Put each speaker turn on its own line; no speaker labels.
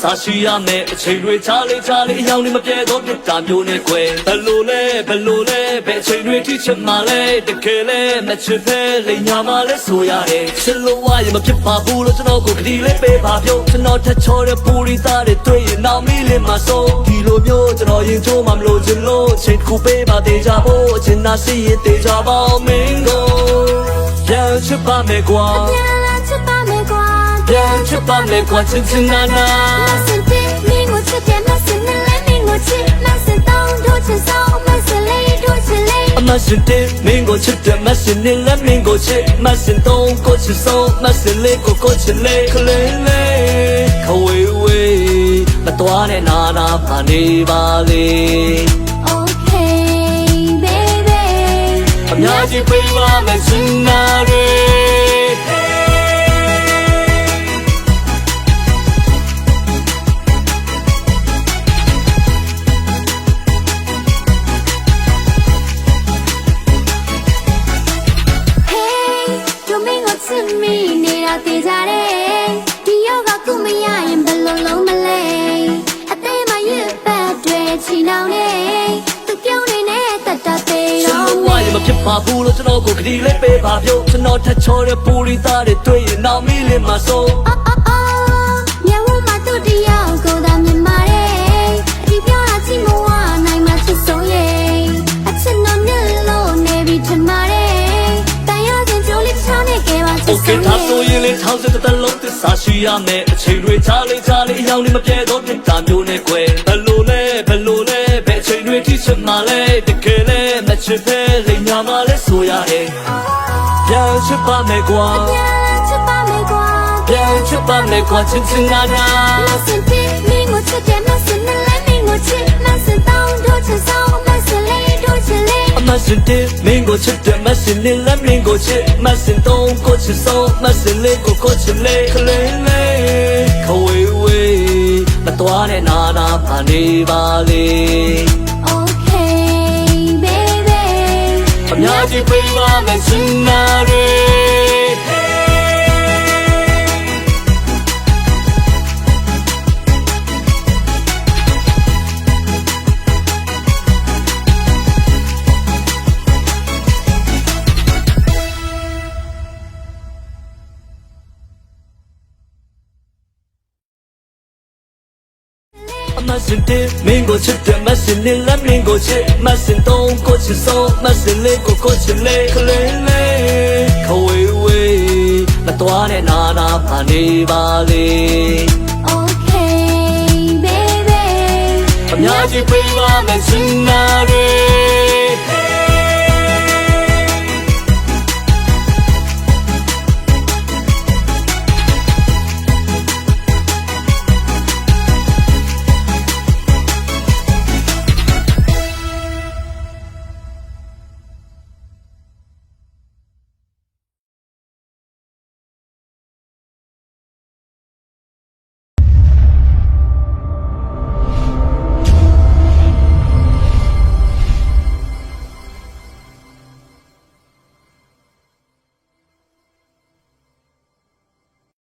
စားရှိရမယ်အချိန်တွေချားလေးချားလေးအယောင်နေမပြဲတော့တစ်တာမျိုးနဲ့ကွယ်ဘယ်လိုလဲဘယ်လိုလဲဘယ်အချိန်တွေထိချင်မှလဲတကယ်လဲမချစ်ဖဲလိညာမလဲဆိုရတယ်ချစ်လို့ဝါရမဖြစ်ပါဘူးလို့ကျွန်တော်ကိုကတိလေးပေးပါပြုံးကျွန်တော်ထက်ချောတဲ့ပူရီသားတွေတွေ့ရင်နောက်မီးလေးမှာဆုံးဒီလိုမျိုးကျွန်တော်ရင်ချိုးမှမလို့ချင်လို့ချိန်တစ်ခုပေးပါသေးကြဖို့အချင်းနာစီရင်သေးကြပါအောင်မင်းကိုပြန်ချစ်ပါမယ်ကွာ
ပြန်ချစ်ပါမယ်ကွာ
ချစ်ချင်နာနာ
မစင်တဲ့မင်းကိုချစ်တယ်မစင်နဲ့လည်းမင်းကိုချစ်မစင်တောင်းတို့ချစ်ဆောင်မစင်လေးတို့ချစ်လေး
အမစင်တဲ့မင်းကိုချစ်တယ်မစင်နဲ့လည်းမင်းကိုချစ်မစင်တော့ကိုချစ်ဆုံးမစင်လေးကိုကိုချစ်လေးခလေးလေးခဝေးဝေးမတော်နဲ့နာနာပါနေပါလေ
Okay baby
အများကြီးပေးပါမယ်စင်နာတွေ
နောင်နေသူပြုံးနေနဲ့တတ်တာသေးတော့
မင်းမဖြစ်ပါဘူးလို့ကျွန်တော်ကိုခတိလေးပေးပါပြောကျွန်တော်ထချောတဲ့ပူရီသားတွေတွေ့ရင်နောက်မီးလေးမှာဆုံး
အော်အော်အော်မြေဝမှာသူတယောက်ကိုသာမြင်မာတယ်အဒီပြောတာချင်းမဝနိုင်မှာချစ်ဆုံးရဲ့အချစ်တော်မြတ်လို့နေပြီးထင်ပါတယ်တန်ရုံးချင်းကျိုးလေးချောင်းနဲ့ကဲပါချစ်
ဆုံးရဲ့
Okay
ဒါဆို
ရ
င်လေ60တလုံးသစ္စာရှိရမယ်အချိန်တွေချားလေးချားလေးအယောင်တွေမပြဲတော့ပြတာမျိုးနဲ့ကွယ်ဘယ်လိုလဲဘယ်လို ချစ်ဖဲလိညာမလဲဆိုရတယ်ပြန်ချစ်ပါမယ်ကွာ
ပြန်လာချစ်ပါမယ်ကွာ
ပြန်ချစ်ပါမယ်ကွာချစ်ချင်နာနာ
မစင်တဲ့မင်းကိုချစ်တယ်မစင်နဲ့လည်းမင်းကိုချစ်မစင်တောင်းတို့ချစ်ဆောင်မစင်လေးတို့ချစ်လေး
အမစင်တဲ့မင်းကိုချစ်တယ်မစင်နဲ့လည်းမင်းကိုချစ်မစင်တော့ကိုချစ်ဆုံးမစင်လေးကိုကိုချစ်လေးခလေးလေးခဝေးဝေးမတော်နဲ့နာနာပါနေပါလေ အများကြီးပေးပါမယ်စင်နာတွေ မစင်တဲ့မင်းကိုချစ်တယ်မစင်နဲ့လည်းမင်းကိုချစ်မစင်တော့ကိုချစ်ဆုံးမစင်လေးကိုကိုချစ်လေးခလေးလေးခဝေးဝေးမတော်နဲ့နာနာပါနေပါလေ
Okay baby
အများကြီးပေးပါမယ်စင်နာ